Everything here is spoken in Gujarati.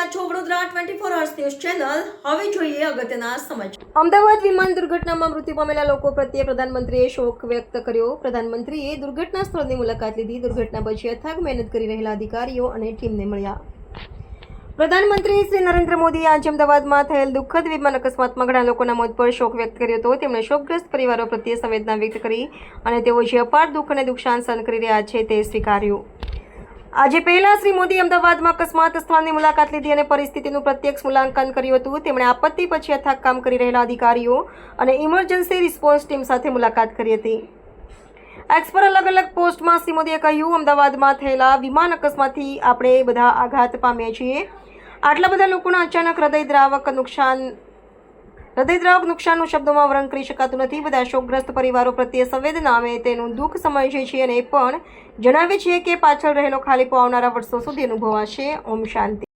રહ્યા છો twenty four hours news channel હવે જોઈએ અગત્યના અમદાવાદ વિમાન દુર્ઘટનામાં મૃત્યુ પામેલા લોકો પ્રત્યે પ્રધાનમંત્રીએ શોક વ્યક્ત કર્યો. પ્રધાનમંત્રીએ દુર્ઘટના સ્થળની મુલાકાત લીધી. દુર્ઘટના પછી અથાગ મહેનત કરી રહેલા અધિકારીઓ અને ટીમને મળ્યા. પ્રધાનમંત્રી શ્રી નરેન્દ્ર મોદીએ આજે અમદાવાદમાં થયેલ દુઃખદ વિમાન અકસ્માતમાં ઘણા લોકોના મોત પર શોક વ્યક્ત કર્યો હતો. તેમણે શોકગ્રસ્ત પરિવારો પ્રત્યે સંવેદના વ્યક્ત કરી અને તેઓ જે અપાર દુઃખ અને નુકસાન સહન કરી રહ્યા છે તે સ્વીકાર્યું. આજે પહેલા શ્રી મોદી અમદાવાદમાં અકસ્માત સ્થળની મુલાકાત લીધી અને પરિસ્થિતિનું પ્રત્યક્ષ મૂલ્યાંકન કર્યું હતું. તેમણે આપત્તિ પછી અથાક કામ કરી રહેલા અધિકારીઓ અને ઇમરજન્સી રિસ્પોન્સ ટીમ સાથે મુલાકાત કરી હતી. એક્સ પર અલગ અલગ પોસ્ટમાં શ્રી મોદીએ કહ્યું, અમદાવાદમાં થયેલા વિમાન અકસ્માતથી આપણે બધા આઘાત પામ્યા છીએ. આટલા બધા લોકોના અચાનક હૃદયદ્રાવક નુકસાન હૃદયદ્રાવક નુકસાનનું શબ્દોમાં વર્ણન કરી શકાતું નથી. બધા શોકગ્રસ્ત પરિવારો પ્રત્યે સંવેદના અમે તેનું દુઃખ સમજીએ છીએ અને એ પણ જણાવીએ છીએ કે પાછળ રહેલો ખાલીપો આવનારા વર્ષો સુધી અનુભવાશે. ઓમ શાંતિ.